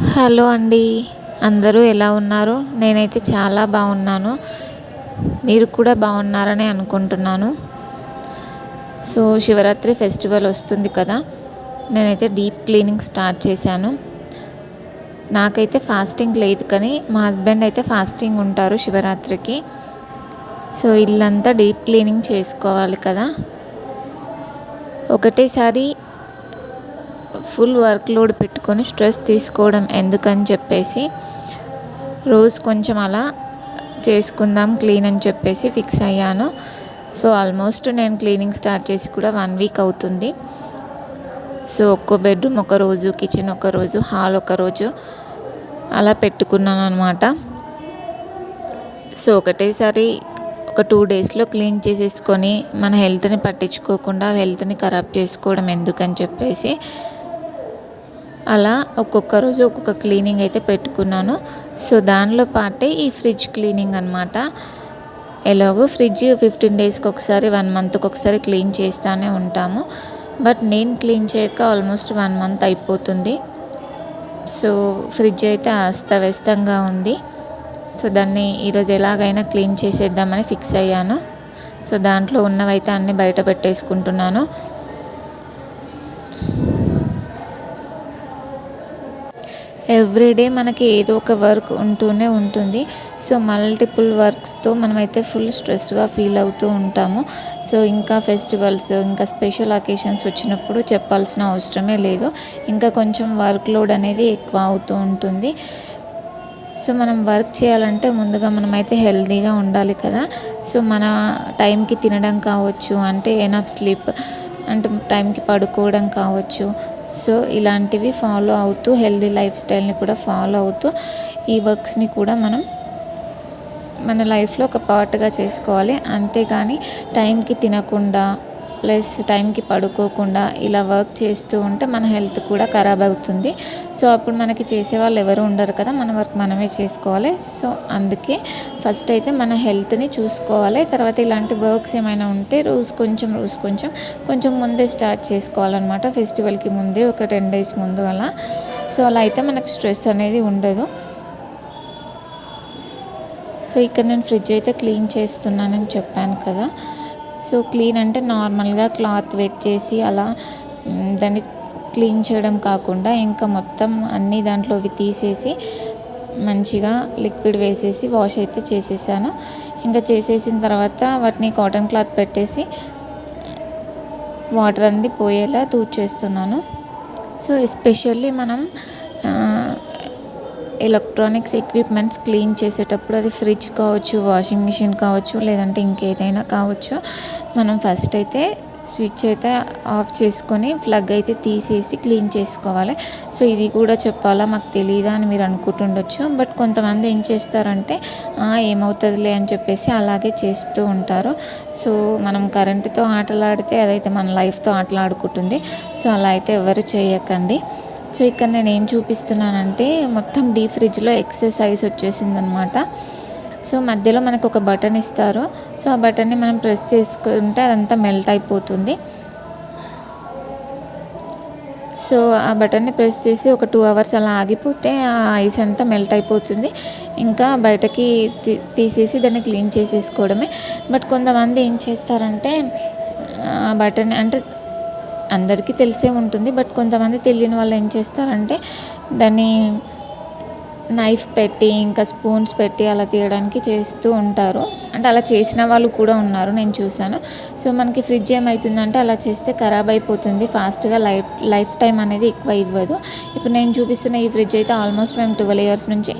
Hello అండి. అందరూ ఎలా ఉన్నారు? నేనైతే చాలా బాగున్నాను. మీరు కూడా బాగున్నారని అనుకుంటున్నాను. సో శివరాత్రి ఫెస్టివల్ వస్తుంది కదా. నేనైతే డీప్ క్లీనింగ్ స్టార్ట్ చేశాను. నాకైతే ఫాస్టింగ్ లేదు కానీ మా హస్బెండ్ అయితే ఫాస్టింగ్ ఉంటారు శివరాత్రికి. సో ఇల్లంతా డీప్ క్లీనింగ్ చేసుకోవాలి కదా. ఒకటేసారి ఫుల్ వర్క్ లోడ్ పెట్టుకొని స్ట్రెస్ తీసుకోవడం ఎందుకని చెప్పేసి రోజు కొంచెం అలా చేసుకుందాం క్లీన్ అని చెప్పేసి ఫిక్స్ అయ్యాను. సో ఆల్మోస్ట్ నేను క్లీనింగ్ స్టార్ట్ చేసి కూడా వన్ వీక్ అవుతుంది. సో ఒక్కో బెడ్రూమ్ ఒక రోజు కిచెన్ ఒక రోజు హాల్ ఒక రోజు అలా పెట్టుకున్నాను అనమాట సో ఒకటేసారి ఒక టూ డేస్లో క్లీన్ చేసేసుకొని మన హెల్త్ని పట్టించుకోకుండా హెల్త్ని ఖరాబ్ చేసుకోవడం ఎందుకని చెప్పేసి అలా ఒక్కొక్క రోజు ఒక్కొక్క క్లీనింగ్ అయితే పెట్టుకున్నాను. సో దానిలో పాటే ఈ ఫ్రిడ్జ్ క్లీనింగ్ అనమాట ఎలాగో ఫ్రిడ్జ్ ఫిఫ్టీన్ డేస్కి ఒకసారి వన్ మంత్కి ఒకసారి క్లీన్ చేస్తూనే ఉంటాము. బట్ నేను క్లీన్ చేయక ఆల్మోస్ట్ వన్ మంత్ అయిపోతుంది. సో ఫ్రిడ్జ్ అయితే అస్తవ్యస్తంగా ఉంది. సో దాన్ని ఈరోజు ఎలాగైనా క్లీన్ చేసేద్దామని ఫిక్స్ అయ్యాను. సో దాంట్లో ఉన్నవైతే అన్నీ బయట పెట్టేసుకుంటున్నాను. ఎవ్రీడే మనకి ఏదో ఒక వర్క్ ఉంటూనే ఉంటుంది. సో మల్టిపుల్ వర్క్స్తో మనమైతే ఫుల్ స్ట్రెస్గా ఫీల్ అవుతూ ఉంటాము. సో ఇంకా ఫెస్టివల్స్ ఇంకా స్పెషల్ అకేషన్స్ వచ్చినప్పుడు చెప్పాల్సిన అవసరమే లేదు. ఇంకా కొంచెం వర్క్ లోడ్ అనేది ఎక్కువ అవుతూ ఉంటుంది. సో మనం వర్క్ చేయాలంటే ముందుగా మనమైతే హెల్తీగా ఉండాలి కదా. సో మన టైంకి తినడం కావచ్చు అంటే ఎనఫ్ స్లీప్ అంటే టైంకి పడుకోవడం కావచ్చు సో ఇలాంటివి ఫాలో అవుతూ హెల్దీ లైఫ్ స్టైల్ని కూడా ఫాలో అవుతూ ఈ వర్క్స్ని కూడా మనం మన లైఫ్లో ఒక పార్ట్గా చేసుకోవాలి. అంతేగాని టైంకి తినకుండా ప్లస్ టైంకి పడుకోకుండా ఇలా వర్క్ చేస్తూ ఉంటే మన హెల్త్ కూడా ఖరాబ్ అవుతుంది. సో అప్పుడు మనకి చేసే వాళ్ళు ఎవరు ఉండరు కదా మన వర్క్ మనమే చేసుకోవాలి. సో అందుకే ఫస్ట్ అయితే మన హెల్త్ని చూసుకోవాలి. తర్వాత ఇలాంటి వర్క్స్ ఏమైనా ఉంటే రోజు కొంచెం రోజు కొంచెం కొంచెం ముందే స్టార్ట్ చేసుకోవాలన్నమాట. ఫెస్టివల్కి ముందే ఒక టెన్ డేస్ ముందు అలా. సో అలా అయితే మనకు స్ట్రెస్ అనేది ఉండదు. సో ఇక్కడ నేను ఫ్రిడ్జ్ అయితే క్లీన్ చేస్తున్నానని చెప్పాను కదా. సో క్లీన్ అంటే నార్మల్గా క్లాత్ వెట్ చేసి అలా దాన్ని క్లీన్ చేయడం కాకుండా ఇంకా మొత్తం అన్నీ దాంట్లోవి తీసేసి మంచిగా లిక్విడ్ వేసేసి వాష్ అయితే చేసేసాను. ఇంకా చేసేసిన తర్వాత వాటిని కాటన్ క్లాత్ పెట్టేసి వాటర్ అన్ని పోయేలా తూచేస్తున్నాను. సో ఎస్పెషల్లీ మనం ఎలక్ట్రానిక్స్ ఎక్విప్మెంట్స్ క్లీన్ చేసేటప్పుడు అది ఫ్రిడ్జ్ కావచ్చు వాషింగ్ మిషన్ కావచ్చు లేదంటే ఇంకేదైనా కావచ్చు. మనం ఫస్ట్ అయితే స్విచ్ అయితే ఆఫ్ చేసుకొని ప్లగ్ అయితే తీసేసి క్లీన్ చేసుకోవాలి. సో ఇది కూడా చెప్పాలా? మాకు తెలియదా అని మీరు అనుకుంటుండొచ్చు. బట్ కొంతమంది ఏం చేస్తారంటే ఏమవుతుందిలే అని చెప్పేసి అలాగే చేస్తూ ఉంటారు. సో మనం కరెంటుతో ఆటలాడితే అదైతే మన లైఫ్తో ఆటలాడుకుంటుంది. సో అలా అయితే ఎవరు చేయకండి. సో ఇక్కడ నేను ఏం చూపిస్తున్నానంటే మొత్తం డీ ఫ్రిడ్జ్లో ఎక్సర్సైజ్ వచ్చేసింది అనమాట సో మధ్యలో మనకు ఒక బటన్ ఇస్తారు. సో ఆ బటన్ని మనం ప్రెస్ చేసుకుంటే అదంతా మెల్ట్ అయిపోతుంది. సో ఆ బటన్ని ప్రెస్ చేసి ఒక టూ అవర్స్ అలా ఆగిపోతే ఆ ఐస్ అంతా మెల్ట్ అయిపోతుంది. ఇంకా బయటకి తీసేసి దాన్ని క్లీన్ చేసేసుకోవడమే. బట్ కొంతమంది ఏం చేస్తారంటే ఆ బటన్ అంటే అందరికీ తెలిసే ఉంటుంది. బట్ కొంతమంది తెలియని వాళ్ళు ఏం చేస్తారంటే దాన్ని నైఫ్ పెట్టి ఇంకా స్పూన్స్ పెట్టి అలా తీయడానికి చేస్తూ ఉంటారు. అంటే అలా చేసిన వాళ్ళు కూడా ఉన్నారు నేను చూశాను. సో మనకి ఫ్రిడ్జ్ ఏమవుతుందంటే అలా చేస్తే ఖరాబ్ అయిపోతుంది. ఫాస్ట్గా లైఫ్ లైఫ్ టైం అనేది ఎక్కువ ఇవ్వదు. ఇప్పుడు నేను చూపిస్తున్న ఈ ఫ్రిడ్జ్ అయితే ఆల్మోస్ట్ మేము ట్వెల్వ్ ఇయర్స్ నుంచి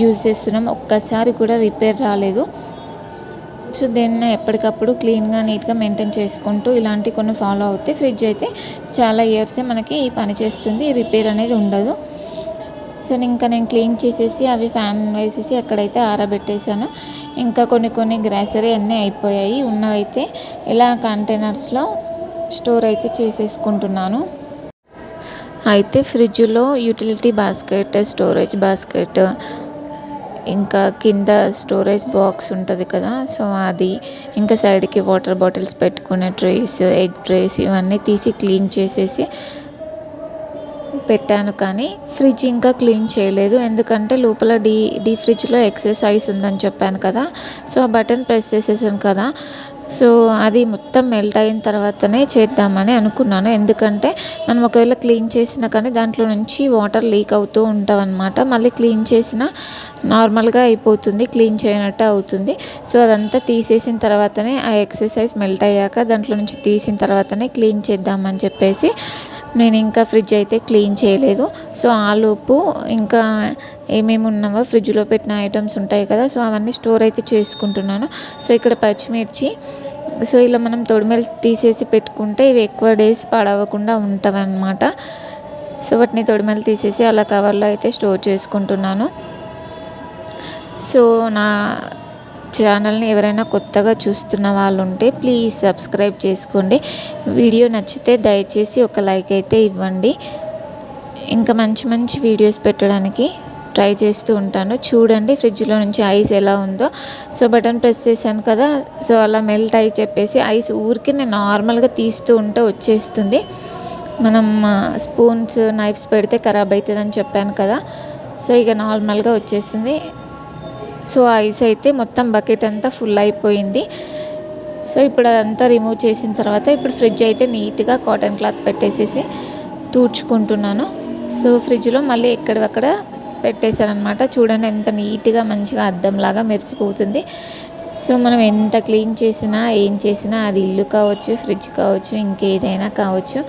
యూజ్ చేస్తున్నాం. ఒక్కసారి కూడా రిపేర్ రాలేదు. సో దీన్ని ఎప్పటికప్పుడు క్లీన్గా నీట్గా మెయింటైన్ చేసుకుంటూ ఇలాంటి కొన్ని ఫాలో అవుతే ఫ్రిడ్జ్ అయితే చాలా ఇయర్సే మనకి పని చేస్తుంది. రిపేర్ అనేది ఉండదు. సో ఇంకా నేను క్లీన్ చేసేసి అవి ఫ్యాన్ వేసేసి అక్కడైతే ఆరబెట్టేశాను. ఇంకా కొన్ని కొన్ని గ్రాసరీ అన్నీ అయిపోయాయి. ఉన్నవైతే ఇలా కంటైనర్స్లో స్టోర్ అయితే చేసేసుకుంటున్నాను. అయితే ఫ్రిడ్జ్లో యూటిలిటీ బాస్కెట్ స్టోరేజ్ బాస్కెట్ ఇంకా కింద స్టోరేజ్ బాక్స్ ఉంటుంది కదా సో అది ఇంకా సైడ్కి వాటర్ బాటిల్స్ పెట్టుకునే ట్రేస్ ఎగ్ ట్రేస్ ఇవన్నీ తీసి క్లీన్ చేసేసి పెట్టాను కానీ ఫ్రిడ్జ్ ఇంకా క్లీన్ చేయలేదు. ఎందుకంటే లోపల డీ డీ ఫ్రిడ్జ్లో ఎక్సర్సైజ్ ఉందని చెప్పాను కదా సో ఆ బటన్ ప్రెస్ చేసేసాను కదా. సో అది మొత్తం మెల్ట్ అయిన తర్వాతనే చేద్దామని అనుకున్నాను. ఎందుకంటే మనం ఒకవేళ క్లీన్ చేసినా కానీ దాంట్లో నుంచి వాటర్ లీక్ అవుతూ ఉంటాం అనమాట మళ్ళీ క్లీన్ చేసిన నార్మల్గా అయిపోతుంది క్లీన్ చేయనట్టు అవుతుంది. సో అదంతా తీసేసిన తర్వాతనే ఆ ఎక్సర్సైజ్ మెల్ట్ అయ్యాక దాంట్లో నుంచి తీసిన తర్వాతనే క్లీన్ చేద్దామని చెప్పేసి నేను ఇంకా ఫ్రిడ్జ్ అయితే క్లీన్ చేయలేదు. సో ఆలోపు ఇంకా ఏమేమి ఉన్నావో ఫ్రిడ్జ్లో పెట్టిన ఐటమ్స్ ఉంటాయి కదా సో అవన్నీ స్టోర్ అయితే చేసుకుంటున్నాను. సో ఇక్కడ పచ్చిమిర్చి సో ఇలా మనం తొడిమెలు తీసేసి పెట్టుకుంటే ఇవి ఎక్కువ డేస్ పాడవకుండా ఉంటాయి అన్నమాట సో వాటిని తొడిమెలు తీసేసి అలా కవర్లో అయితే స్టోర్ చేసుకుంటున్నాను. సో నా ఛానల్ని ఎవరైనా కొత్తగా చూస్తున్న వాళ్ళు ఉంటే ప్లీజ్ సబ్స్క్రైబ్ చేసుకోండి. వీడియో నచ్చితే దయచేసి ఒక లైక్ అయితే ఇవ్వండి. ఇంకా మంచి మంచి వీడియోస్ పెట్టడానికి ట్రై చేస్తూ ఉంటాను. చూడండి ఫ్రిడ్జ్లో నుంచి ఐస్ ఎలా ఉందో. సో బటన్ ప్రెస్ చేశాను కదా సో అలా మెల్ట్ అయి చెప్పేసి ఐస్ ఊరికి నేను నార్మల్గా తీస్తూ ఉంటే వచ్చేస్తుంది. మనం స్పూన్స్ నైఫ్స్ పెడితే ఖరాబ్ అవుతుందని చెప్పాను కదా సో ఇక నార్మల్గా వచ్చేస్తుంది. సో ఐస్ అయితే మొత్తం బకెట్ అంతా ఫుల్ అయిపోయింది. సో ఇప్పుడు అదంతా రిమూవ్ చేసిన తర్వాత ఇప్పుడు ఫ్రిడ్జ్ అయితే నీట్గా కాటన్ క్లాత్ పెట్టేసేసి తూడ్చుకుంటున్నాను. సో ఫ్రిడ్జ్లో మళ్ళీ ఎక్కడక్కడ పెట్టేశాను అనమాట చూడండి ఎంత నీట్గా మంచిగా అద్దంలాగా మెరిసిపోతుంది. సో మనం ఎంత క్లీన్ చేసినా ఏం చేసినా అది ఇల్లు కావచ్చు ఫ్రిడ్జ్ కావచ్చు ఇంకేదైనా కావచ్చు.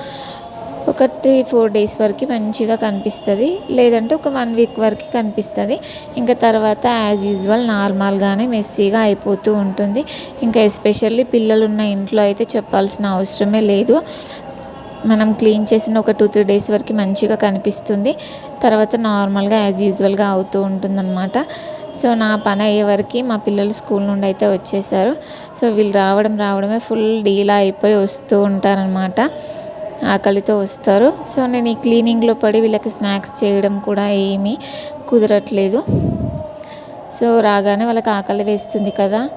ఒక త్రీ ఫోర్ డేస్ వరకు మంచిగా కనిపిస్తుంది. లేదంటే ఒక వన్ వీక్ వరకు కనిపిస్తుంది. ఇంకా తర్వాత యాజ్ యూజువల్ నార్మల్గానే మెస్సీగా అయిపోతూ ఉంటుంది. ఇంకా ఎస్పెషల్లీ పిల్లలు ఉన్న ఇంట్లో అయితే చెప్పాల్సిన అవసరమే లేదు. మనం క్లీన్ చేసిన ఒక టూ త్రీ డేస్ వరకు మంచిగా కనిపిస్తుంది. తర్వాత నార్మల్గా యాజ్ యూజువల్గా అవుతూ ఉంటుందన్నమాట. సో నా పని అయ్యే వరకు మా పిల్లలు స్కూల్ నుండి అయితే వచ్చేసారు. సో వీళ్ళు రావడం రావడమే ఫుల్ డీలా అయిపోయి వస్తూ ఉంటారనమాట ఆకలితో వస్తారు. సో నేను ఈ క్లీనింగ్లో పడి వీళ్ళకి స్నాక్స్ చేయడం కూడా ఏమీ కుదరట్లేదు. సో రాగానే వాళ్ళకి ఆకలి వేస్తుంది కదా.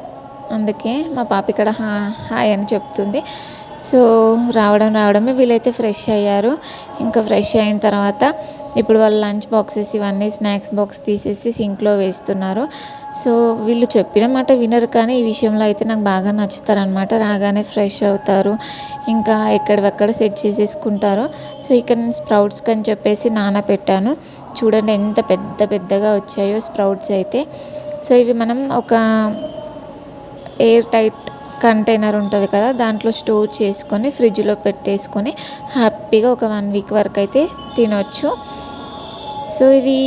అందుకే మా పాప ఇక్కడ హా హాయ్ అని చెప్తుంది. సో రావడం రావడమే వీళ్ళైతే ఫ్రెష్ అయ్యారు. ఇంకా ఫ్రెష్ అయిన తర్వాత ఇప్పుడు వాళ్ళు లంచ్ బాక్సెస్ ఇవన్నీ స్నాక్స్ బాక్స్ తీసేసి సింక్లో వేస్తున్నారు. సో వీళ్ళు చెప్పిన మాట వినరు కానీ ఈ విషయంలో అయితే నాకు బాగా నచ్చుతారనమాట రాగానే ఫ్రెష్ అవుతారు. ఇంకా ఎక్కడెక్కడ సెట్ చేసేసుకుంటారు. సో ఇక్కడ నేను స్ప్రౌట్స్ అని చెప్పేసి నానబెట్టాను చూడండి ఎంత పెద్ద పెద్దగా వచ్చాయో స్ప్రౌట్స్ అయితే. సో ఇవి మనం ఒక ఎయిర్ టైట్ కంటైనర్ ఉంటుంది కదా దాంట్లో స్టోర్ చేసుకొని ఫ్రిడ్జ్లో పెట్టేసుకొని హ్యాపీగా ఒక వన్ వీక్ వరకు అయితే తినొచ్చు. సో ఇది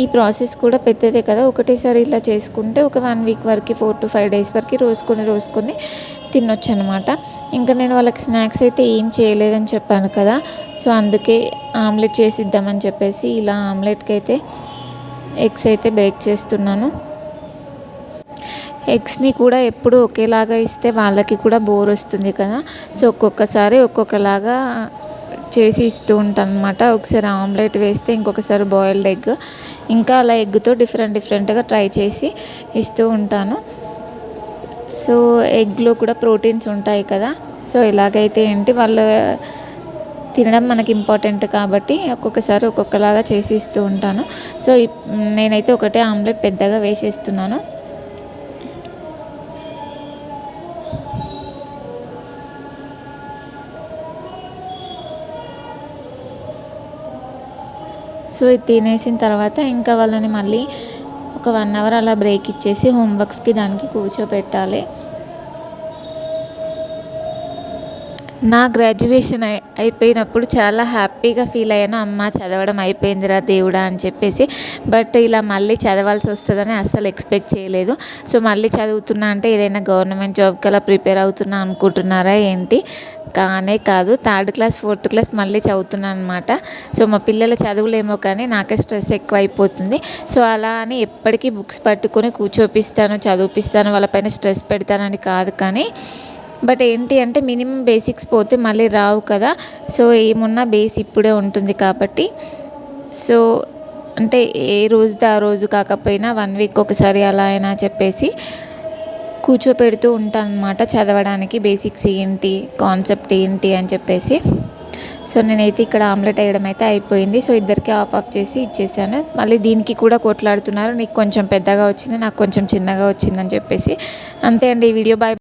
ఈ ప్రాసెస్ కూడా పెద్దదే కదా. ఒకటేసారి ఇలా చేసుకుంటే ఒక వన్ వీక్ వరకు ఫోర్ టు ఫైవ్ డేస్ వరకు రోజుకొని రోజుకొని తినొచ్చు అనమాట ఇంకా నేను వాళ్ళకి స్నాక్స్ అయితే ఏం చేయలేదని చెప్పాను కదా. సో అందుకే ఆమ్లెట్ చేసిద్దామని చెప్పేసి ఇలా ఆమ్లెట్కి అయితే ఎగ్స్ అయితే బేక్ చేస్తున్నాను. ఎగ్స్ని కూడా ఎప్పుడు ఒకేలాగా ఇస్తే వాళ్ళకి కూడా బోర్ వస్తుంది కదా. సో ఒక్కొక్కసారి ఒక్కొక్కలాగా చేసి ఇస్తూ ఉంటాను అనమాట ఒకసారి ఆమ్లెట్ వేస్తే ఇంకొకసారి బాయిల్డ్ ఎగ్. ఇంకా అలా ఎగ్తో డిఫరెంట్ డిఫరెంట్గా ట్రై చేసి ఇస్తూ ఉంటాను. సో ఎగ్లో కూడా ప్రోటీన్స్ ఉంటాయి కదా. సో ఎలాగైతే ఏంటి వాళ్ళు తినడం మనకి ఇంపార్టెంట్ కాబట్టి ఒక్కొక్కసారి ఒక్కొక్కలాగా చేసి ఇస్తూ ఉంటాను. సో నేనైతే ఒకటే ఆమ్లెట్ పెద్దగా వేసేస్తున్నాను. సో ఇది తినేసిన తర్వాత ఇంకా వాళ్ళని మళ్ళీ ఒక వన్ అవర్ అలా బ్రేక్ ఇచ్చేసి హోంవర్క్స్కి దానికి కూర్చోపెట్టాలి. నా గ్రాడ్యుయేషన్ అయి అయిపోయినప్పుడు చాలా హ్యాపీగా ఫీల్ అయ్యాను. అమ్మ చదవడం అయిపోయిందిరా దేవుడా అని చెప్పేసి. బట్ ఇలా మళ్ళీ చదవాల్సి వస్తుందని అస్సలు ఎక్స్పెక్ట్ చేయలేదు. సో మళ్ళీ చదువుతున్నా అంటే ఏదైనా గవర్నమెంట్ జాబ్కి అలా ప్రిపేర్ అవుతున్నా అనుకుంటున్నారా ఏంటి? కానే కాదు. థర్డ్ క్లాస్ ఫోర్త్ క్లాస్ మళ్ళీ చదువుతున్నాను అనమాట సో మా పిల్లల చదువులేమో కానీ నాకే స్ట్రెస్ ఎక్కువ అయిపోతుంది సో అలా అని ఎప్పటికీ బుక్స్ పట్టుకొని కూర్చోపిస్తాను చదివిపిస్తాను వాళ్ళపైన స్ట్రెస్ పెడతానని కాదు కానీ బట్ ఏంటి అంటే మినిమం బేసిక్స్ పోతే మళ్ళీ రావు కదా. సో ఏమున్నా బేస్ ఇప్పుడే ఉంటుంది కాబట్టి. సో అంటే ఏ రోజుది ఆ రోజు కాకపోయినా వన్ వీక్ ఒకసారి అలా అయినా చెప్పేసి కూర్చోపెడుతూ ఉంటాను అనమాట చదవడానికి బేసిక్స్ ఏంటి కాన్సెప్ట్ ఏంటి అని చెప్పేసి. సో నేనైతే ఇక్కడ ఆమ్లెట్ వేయడం అయితే అయిపోయింది. సో ఇద్దరికి ఆఫ్ ఆఫ్ చేసి ఇచ్చేసాను. మళ్ళీ దీనికి కూడా కొట్లాడుతున్నారు. నీకు కొంచెం పెద్దగా వచ్చింది నాకు కొంచెం చిన్నగా వచ్చిందని చెప్పేసి. అంతే అండి ఈ వీడియో. బాయ్